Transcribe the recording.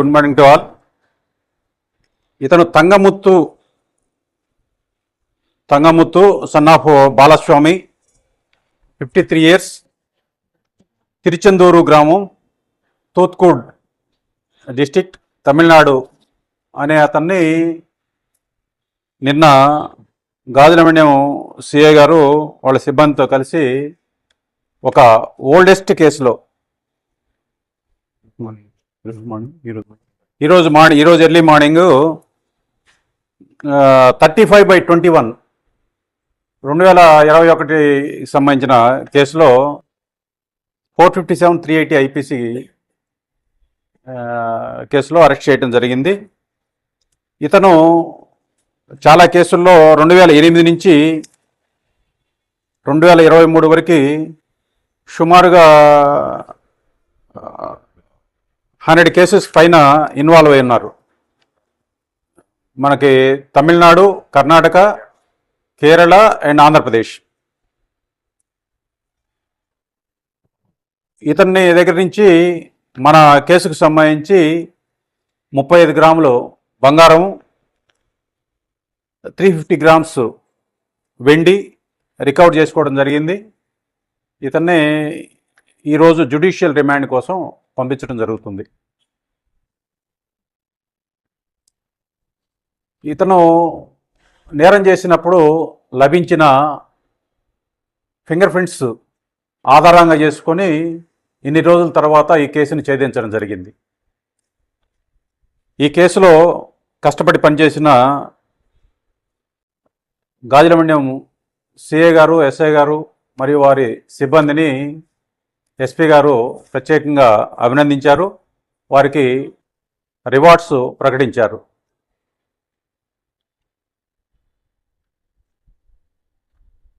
Good morning to all. ఇతను Thangamuthu Thangamuthu son of Balaswamy fifty three years Tiruchendur గ్రామం Thoothukudi district Tamil Nadu. అనే అతన్ని నిన్న గాజులమణ్యం సిఏ గారు వాళ్ళ సిబ్బందితో కలిసి ఒక ఓల్డెస్ట్ కేసులో ఈరోజు మార్నింగ్ ఈరోజు ఈరోజు మార్నింగ్ ఈరోజు early morning thirty five by twenty one. రెండు వేల ఇరవై ఒకటి సంబంధించిన కేసులో four fifty seven three eighty IPC కేసులో అరెస్ట్ చేయడం జరిగింది. ఇతను చాలా కేసుల్లో రెండు వేల ఎనిమిది నుంచి రెండు వేల ఇరవై మూడు వరకు సుమారుగా హండ్రెడ్ కేసెస్ పైన ఇన్వాల్వ్ అయి ఉన్నారు. మనకి తమిళనాడు కర్ణాటక కేరళ అండ్ ఆంధ్రప్రదేశ్. ఇతన్ని దగ్గర నుంచి మన కేసుకు సంబంధించి ముప్పై ఐదు గ్రాములు బంగారం త్రీ ఫిఫ్టీ గ్రామ్స్ వెండి రికవర్ చేసుకోవడం జరిగింది. ఇతన్ని ఈరోజు జ్యుడిషియల్ రిమాండ్ కోసం పంపించడం జరుగుతుంది. ఇతను నేరం చేసినప్పుడు లభించిన ఫింగర్ ప్రింట్స్ ఆధారంగా చేసుకొని ఇన్ని రోజుల తర్వాత ఈ కేసుని ఛేదించడం జరిగింది. ఈ కేసులో కష్టపడి పనిచేసిన గాజులమణ్యం సిఏ గారు ఎస్ఐ గారు మరియు వారి సిబ్బందిని ఎస్పీ గారు ప్రత్యేకంగా అభినందించారు. వారికి రివార్డ్స్ ప్రకటించారు.